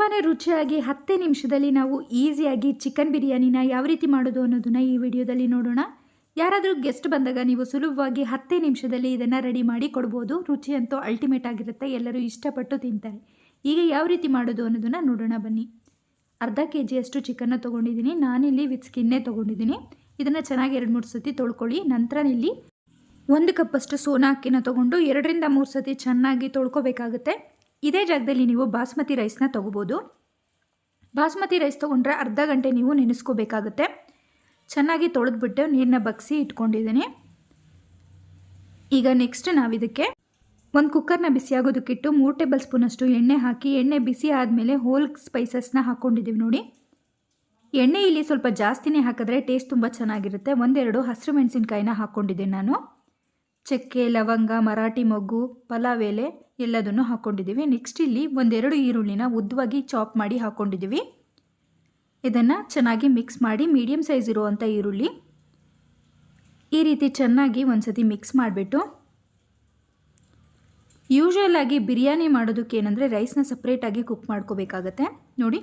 ತುಂಬಾ ರುಚಿಯಾಗಿ ಹತ್ತೇ ನಿಮಿಷದಲ್ಲಿ ನಾವು ಈಸಿಯಾಗಿ ಚಿಕನ್ ಬಿರಿಯಾನಿನ ಯಾವ ರೀತಿ ಮಾಡೋದು ಅನ್ನೋದನ್ನ ಈ ವಿಡಿಯೋದಲ್ಲಿ ನೋಡೋಣ. ಯಾರಾದರೂ ಗೆಸ್ಟ್ ಬಂದಾಗ ನೀವು ಸುಲಭವಾಗಿ ಹತ್ತೇ ನಿಮಿಷದಲ್ಲಿ ಇದನ್ನು ರೆಡಿ ಮಾಡಿ ಕೊಡ್ಬೋದು. ರುಚಿ ಅಂತೂ ಅಲ್ಟಿಮೇಟ್ ಆಗಿರುತ್ತೆ. ಎಲ್ಲರೂ ಇಷ್ಟಪಟ್ಟು ತಿಂತಾರೆ. ಈಗ ಯಾವ ರೀತಿ ಮಾಡೋದು ಅನ್ನೋದನ್ನು ನೋಡೋಣ ಬನ್ನಿ. ಅರ್ಧ ಕೆ ಜಿಯಷ್ಟು ಚಿಕನ್ನ ತೊಗೊಂಡಿದ್ದೀನಿ. ನಾನಿಲ್ಲಿ ವಿತ್ ಸ್ಕಿನ್ನೇ ತೊಗೊಂಡಿದ್ದೀನಿ. ಇದನ್ನು ಚೆನ್ನಾಗಿ ಎರಡು ಮೂರು ಸತಿ ತೊಳ್ಕೊಳ್ಳಿ. ನಂತರ ಇಲ್ಲಿ ಒಂದು ಕಪ್ಪಷ್ಟು ಸೋನಾ ಅಕ್ಕಿನ ತೊಗೊಂಡು ಎರಡರಿಂದ ಮೂರು ಸತಿ ಚೆನ್ನಾಗಿ ತೊಳ್ಕೊಬೇಕಾಗುತ್ತೆ. ಇದೇ ಜಾಗದಲ್ಲಿ ನೀವು ಬಾಸ್ಮತಿ ರೈಸ್ನ ತೊಗೋಬೋದು. ಬಾಸ್ಮತಿ ರೈಸ್ ತೊಗೊಂಡ್ರೆ ಅರ್ಧ ಗಂಟೆ ನೀವು ನೆನೆಸ್ಕೋಬೇಕಾಗುತ್ತೆ. ಚೆನ್ನಾಗಿ ತೊಳೆದ್ಬಿಟ್ಟು ನೀರನ್ನ ಬಗ್ಸಿ ಇಟ್ಕೊಂಡಿದ್ದೀನಿ. ಈಗ ನೆಕ್ಸ್ಟ್ ನಾವಿದಕ್ಕೆ ಒಂದು ಕುಕ್ಕರ್ನ ಬಿಸಿಯಾಗೋದಕ್ಕಿಟ್ಟು ಮೂರು ಟೇಬಲ್ ಸ್ಪೂನಷ್ಟು ಎಣ್ಣೆ ಹಾಕಿ, ಎಣ್ಣೆ ಬಿಸಿ ಆದಮೇಲೆ ಹೋಲ್ ಸ್ಪೈಸಸ್ನ ಹಾಕ್ಕೊಂಡಿದ್ದೀವಿ ನೋಡಿ. ಎಣ್ಣೆ ಇಲ್ಲಿ ಸ್ವಲ್ಪ ಜಾಸ್ತಿನೇ ಹಾಕಿದ್ರೆ ಟೇಸ್ಟ್ ತುಂಬ ಚೆನ್ನಾಗಿರುತ್ತೆ. ಒಂದೆರಡು ಹಸಿರು ಮೆಣಸಿನ್ಕಾಯಿನ ಹಾಕ್ಕೊಂಡಿದ್ದೀನಿ ನಾನು. ಚಕ್ಕೆ, ಲವಂಗ, ಮರಾಠಿ ಮೊಗ್ಗು, ಪಲಾವ್ ಎಲೆ ಎಲ್ಲದನ್ನು ಹಾಕ್ಕೊಂಡಿದ್ದೀವಿ ನೆಕ್ಸ್ಟ್ ಇಲ್ಲಿ ಒಂದೆರಡು ಈರುಳ್ಳಿನ ಉದ್ದವಾಗಿ ಚಾಪ್ ಮಾಡಿ ಹಾಕ್ಕೊಂಡಿದ್ದೀವಿ ಇದನ್ನು ಚೆನ್ನಾಗಿ ಮಿಕ್ಸ್ ಮಾಡಿ ಮೀಡಿಯಮ್ ಸೈಜ್ ಇರುವಂಥ ಈರುಳ್ಳಿ ಈ ರೀತಿ ಚೆನ್ನಾಗಿ ಒಂದು ಸತಿ ಮಿಕ್ಸ್ ಮಾಡಿಬಿಟ್ಟು ಯೂಶ್ವಲ್ ಆಗಿ ಬಿರಿಯಾನಿ ಮಾಡೋದಕ್ಕೆ ಏನಂದರೆ ರೈಸ್ನ ಸಪ್ರೇಟಾಗಿ ಕುಕ್ ಮಾಡ್ಕೋಬೇಕಾಗತ್ತೆ. ನೋಡಿ,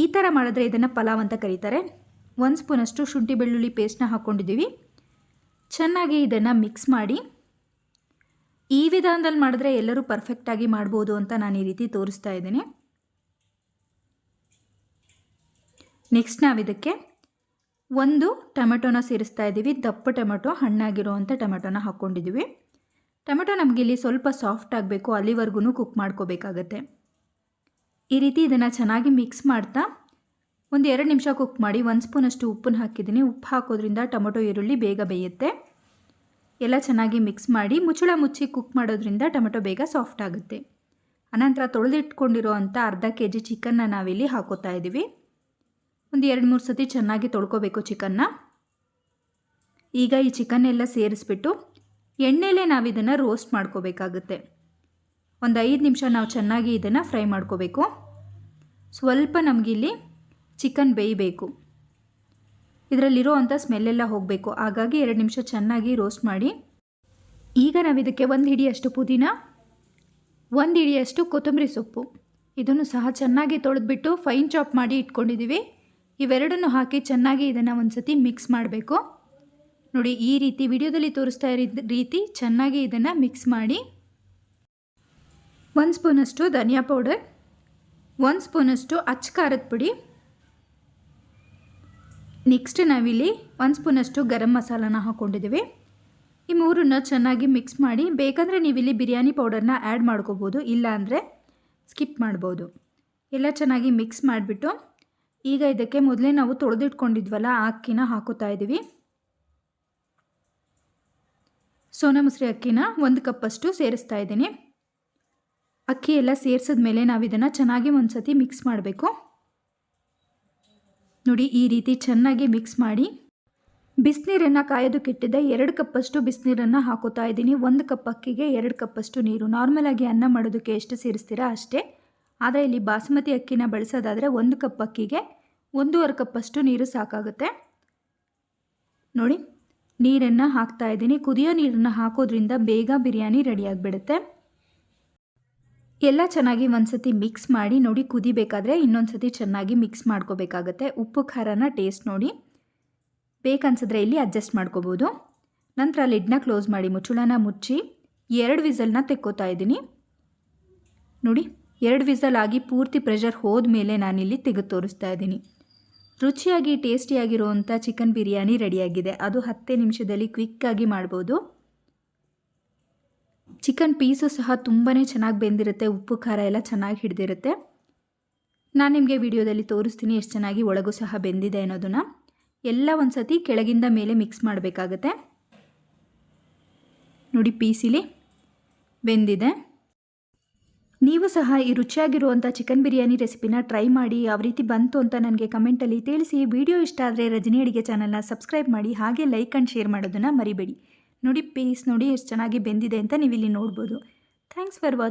ಈ ಥರ ಮಾಡಿದ್ರೆ ಇದನ್ನು ಪಲಾವ್ ಅಂತ ಕರೀತಾರೆ. ಒಂದು ಸ್ಪೂನಷ್ಟು ಶುಂಠಿ ಬೆಳ್ಳುಳ್ಳಿ ಪೇಸ್ಟ್ನ ಹಾಕ್ಕೊಂಡಿದ್ದೀವಿ ಚೆನ್ನಾಗಿ ಇದನ್ನು ಮಿಕ್ಸ್ ಮಾಡಿ ಈ ವಿಧಾನದಲ್ಲಿ ಮಾಡಿದ್ರೆ ಎಲ್ಲರೂ ಪರ್ಫೆಕ್ಟಾಗಿ ಮಾಡ್ಬೋದು ಅಂತ ನಾನು ಈ ರೀತಿ ತೋರಿಸ್ತಾ ಇದ್ದೀನಿ. ನೆಕ್ಸ್ಟ್ ನಾವು ಇದಕ್ಕೆ ಒಂದು ಟೊಮೆಟೊನ ಸೇರಿಸ್ತಾ ಇದ್ದೀವಿ. ದಪ್ಪ ಟೊಮೆಟೊ ಹಣ್ಣಾಗಿರೋ ಅಂಥ ಟೊಮೆಟೊನ ಹಾಕ್ಕೊಂಡಿದ್ದೀವಿ. ಟೊಮೆಟೊ ನಮಗಿಲ್ಲಿ ಸ್ವಲ್ಪ ಸಾಫ್ಟ್ ಆಗಬೇಕು ಅಲ್ಲಿವರೆಗೂ ಕುಕ್ ಮಾಡ್ಕೋಬೇಕಾಗತ್ತೆ. ಈ ರೀತಿ ಇದನ್ನು ಚೆನ್ನಾಗಿ ಮಿಕ್ಸ್ ಮಾಡ್ತಾ ಒಂದು ಎರಡು ನಿಮಿಷ ಕುಕ್ ಮಾಡಿ ಒಂದು ಸ್ಪೂನಷ್ಟು ಉಪ್ಪನ್ನು ಹಾಕಿದ್ದೀನಿ. ಉಪ್ಪು ಹಾಕೋದ್ರಿಂದ ಟೊಮೊಟೊ ಈರುಳ್ಳಿ ಬೇಗ ಬೇಯುತ್ತೆ. ಎಲ್ಲ ಚೆನ್ನಾಗಿ ಮಿಕ್ಸ್ ಮಾಡಿ ಮುಚ್ಚಳ ಮುಚ್ಚಿ ಕುಕ್ ಮಾಡೋದ್ರಿಂದ ಟೊಮೆಟೊ ಬೇಗ ಸಾಫ್ಟ್ ಆಗುತ್ತೆ. ಅನಂತರ ತೊಳೆದಿಟ್ಕೊಂಡಿರೋ ಅಂಥ ಅರ್ಧ ಕೆ ಜಿ ಚಿಕನ್ನ ನಾವಿಲ್ಲಿ ಹಾಕೋತಾ ಇದ್ದೀವಿ. ಒಂದು ಎರಡು ಮೂರು ಸತಿ ಚೆನ್ನಾಗಿ ತೊಳ್ಕೊಬೇಕು ಚಿಕನ್ನ. ಈಗ ಈ ಚಿಕನ್ ಎಲ್ಲ ಸೇರಿಸ್ಬಿಟ್ಟು ಎಣ್ಣೆಲೇ ನಾವು ಇದನ್ನು ರೋಸ್ಟ್ ಮಾಡ್ಕೋಬೇಕಾಗುತ್ತೆ. ಒಂದು ಐದು ನಿಮಿಷ ನಾವು ಚೆನ್ನಾಗಿ ಇದನ್ನು ಫ್ರೈ ಮಾಡ್ಕೋಬೇಕು. ಸ್ವಲ್ಪ ನಮಗಿಲ್ಲಿ ಚಿಕನ್ ಬೇಯಬೇಕು. ಇದರಲ್ಲಿರೋ ಅಂಥ ಸ್ಮೆಲ್ಲೆಲ್ಲ ಹೋಗಬೇಕು. ಹಾಗಾಗಿ ಎರಡು ನಿಮಿಷ ಚೆನ್ನಾಗಿ ರೋಸ್ಟ್ ಮಾಡಿ. ಈಗ ನಾವು ಇದಕ್ಕೆ ಒಂದು ಹಿಡಿಯಷ್ಟು ಪುದೀನ, ಒಂದು ಹಿಡಿಯಷ್ಟು ಕೊತ್ತಂಬರಿ ಸೊಪ್ಪು. ಇದನ್ನು ಸಹ ಚೆನ್ನಾಗಿ ತೊಳೆದ್ಬಿಟ್ಟು ಫೈನ್ ಚಾಪ್ ಮಾಡಿ ಇಟ್ಕೊಂಡಿದ್ದೀವಿ ಇವೆರಡನ್ನು ಹಾಕಿ ಚೆನ್ನಾಗಿ ಇದನ್ನು ಒಂದು ಸತಿ ಮಿಕ್ಸ್ ಮಾಡಬೇಕು. ನೋಡಿ, ಈ ರೀತಿ ವಿಡಿಯೋದಲ್ಲಿ ತೋರಿಸ್ತಾ ಇರೋ ರೀತಿ ಚೆನ್ನಾಗಿ ಇದನ್ನು ಮಿಕ್ಸ್ ಮಾಡಿ. ಒಂದು ಸ್ಪೂನಷ್ಟು ಧನಿಯಾ ಪೌಡರ್, ಒಂದು ಸ್ಪೂನಷ್ಟು ಅಚ್ಚ ಖಾರದ ಪುಡಿ. ನೆಕ್ಸ್ಟ್ ನಾವಿಲ್ಲಿ ಒಂದು ಸ್ಪೂನಷ್ಟು ಗರಂ ಮಸಾಲಾನ ಹಾಕ್ಕೊಂಡಿದ್ದೀವಿ ಈ ಮೂರನ್ನು ಚೆನ್ನಾಗಿ ಮಿಕ್ಸ್ ಮಾಡಿ, ಬೇಕಂದರೆ ನೀವಿಲ್ಲಿ ಬಿರಿಯಾನಿ ಪೌಡರ್ನ ಆ್ಯಡ್ ಮಾಡ್ಕೋಬೋದು, ಇಲ್ಲ ಅಂದರೆ ಸ್ಕಿಪ್ ಮಾಡ್ಬೋದು. ಎಲ್ಲ ಚೆನ್ನಾಗಿ ಮಿಕ್ಸ್ ಮಾಡಿಬಿಟ್ಟು, ಈಗ ಇದಕ್ಕೆ ಮೊದಲೇ ನಾವು ತೊಳೆದಿಟ್ಕೊಂಡಿದ್ವಲ್ಲ, ಆ ಅಕ್ಕಿನ ಹಾಕೋತಾ ಇದ್ದೀವಿ. ಸೋನಾ ಮುಸ್ರಿ ಅಕ್ಕಿನ ಒಂದು ಕಪ್ಪಷ್ಟು ಸೇರಿಸ್ತಾ ಇದ್ದೀನಿ. ಅಕ್ಕಿ ಎಲ್ಲ ಸೇರಿಸಿದ ಮೇಲೆ ನಾವು ಇದನ್ನು ಚೆನ್ನಾಗಿ ಒಂದು ಸತಿ ಮಿಕ್ಸ್ ಮಾಡಬೇಕು. ನೋಡಿ, ಈ ರೀತಿ ಚೆನ್ನಾಗಿ ಮಿಕ್ಸ್ ಮಾಡಿ. ಬಿಸಿನೀರನ್ನು ಕಾಯೋದಕ್ಕಿಟ್ಟಿದ್ದೆ ಎರಡು ಕಪ್ಪಷ್ಟು ಬಿಸಿನೀರನ್ನು ಹಾಕೋತಾ ಇದ್ದೀನಿ. ಒಂದು ಕಪ್ ಅಕ್ಕಿಗೆ ಎರಡು ಕಪ್ಪಷ್ಟು ನೀರು. ನಾರ್ಮಲಾಗಿ ಅನ್ನ ಮಾಡೋದಕ್ಕೆ ಎಷ್ಟು ಸೇರಿಸ್ತೀರಾ? ಅಷ್ಟೇ. ಆದರೆ ಇಲ್ಲಿ ಬಾಸುಮತಿ ಅಕ್ಕಿನ ಬಳಸೋದಾದರೆ ಒಂದು ಕಪ್ ಅಕ್ಕಿಗೆ ಒಂದೂವರೆ ಕಪ್ಪಷ್ಟು ನೀರು ಸಾಕಾಗುತ್ತೆ. ನೋಡಿ, ನೀರನ್ನು ಹಾಕ್ತಾ ಇದ್ದೀನಿ. ಕುದಿಯೋ ನೀರನ್ನು ಹಾಕೋದ್ರಿಂದ ಬೇಗ ಬಿರಿಯಾನಿ ರೆಡಿಯಾಗಿಬಿಡುತ್ತೆ ಎಲ್ಲ ಚೆನ್ನಾಗಿ ಒಂದ್ಸತಿ ಮಿಕ್ಸ್ ಮಾಡಿ ನೋಡಿ ಕುದಿಬೇಕಾದ್ರೆ ಇನ್ನೊಂದು ಸತಿ ಚೆನ್ನಾಗಿ ಮಿಕ್ಸ್ ಮಾಡ್ಕೋಬೇಕಾಗತ್ತೆ. ಉಪ್ಪು, ಖಾರನ ಟೇಸ್ಟ್ ನೋಡಿ. ಬೇಕನ್ಸಿದ್ರೆ ಇಲ್ಲಿ ಅಡ್ಜಸ್ಟ್ ಮಾಡ್ಕೋಬೋದು. ನಂತರ ಲಿಡ್ನ ಕ್ಲೋಸ್ ಮಾಡಿ, ಮುಚ್ಚುಳನ ಮುಚ್ಚಿ ಎರಡು ವಿಸಲ್ನ ತೆಕ್ಕೋತಾ ಇದ್ದೀನಿ. ನೋಡಿ, ಎರಡು ವಿಸಲ್ ಆಗಿ ಪೂರ್ತಿ ಪ್ರೆಷರ್ ಹೋದ ಮೇಲೆ ನಾನಿಲ್ಲಿ ತೆಗೆದು ತೋರಿಸ್ತಾ ಇದ್ದೀನಿ. ರುಚಿಯಾಗಿ ಟೇಸ್ಟಿಯಾಗಿರುವಂಥ ಚಿಕನ್ ಬಿರಿಯಾನಿ ರೆಡಿಯಾಗಿದೆ ಅದು ಹತ್ತೇ ನಿಮಿಷದಲ್ಲಿ ಕ್ವಿಕ್ಕಾಗಿ ಮಾಡ್ಬೋದು. ಚಿಕನ್ ಪೀಸು ಸಹ ತುಂಬಾ ಚೆನ್ನಾಗಿ ಬೆಂದಿರುತ್ತೆ, ಉಪ್ಪು, ಖಾರ ಎಲ್ಲ ಚೆನ್ನಾಗಿ ಹಿಡಿದಿರುತ್ತೆ. ನಾನು ನಿಮಗೆ ವಿಡಿಯೋದಲ್ಲಿ ತೋರಿಸ್ತೀನಿ ಎಷ್ಟು ಚೆನ್ನಾಗಿ ಒಳಗೂ ಸಹ ಬೆಂದಿದೆ ಅನ್ನೋದನ್ನು. ಎಲ್ಲ ಒಂದು ಸತಿ ಕೆಳಗಿಂದ ಮೇಲೆ ಮಿಕ್ಸ್ ಮಾಡಬೇಕಾಗತ್ತೆ. ನೋಡಿ ಪೀಸಿಲಿ ಬೆಂದಿದೆ. ನೀವು ಸಹ ಈ ರುಚಿಯಾಗಿರುವಂಥ ಚಿಕನ್ ಬಿರಿಯಾನಿ ರೆಸಿಪಿನ ಟ್ರೈ ಮಾಡಿ, ಯಾವ ರೀತಿ ಬಂತು ಅಂತ ನನಗೆ ಕಮೆಂಟಲ್ಲಿ ತಿಳಿಸಿ. ವಿಡಿಯೋ ಇಷ್ಟ ಆದರೆ ರಜನಿ ಅಡಿಗೆ ಚಾನಲ್ನ ಸಬ್ಸ್ಕ್ರೈಬ್ ಮಾಡಿ, ಹಾಗೆ ಲೈಕ್ ಆ್ಯಂಡ್ ಶೇರ್ ಮಾಡೋದನ್ನು ಮರಿಬೇಡಿ. ನೋಡಿ ಪೀಸ್ ನೋಡಿ ಎಷ್ಟು ಚೆನ್ನಾಗಿ ಬೆಂದಿದೆ ಅಂತ ನೀವು ಇಲ್ಲಿ ನೋಡ್ಬೋದು. Thanks for watch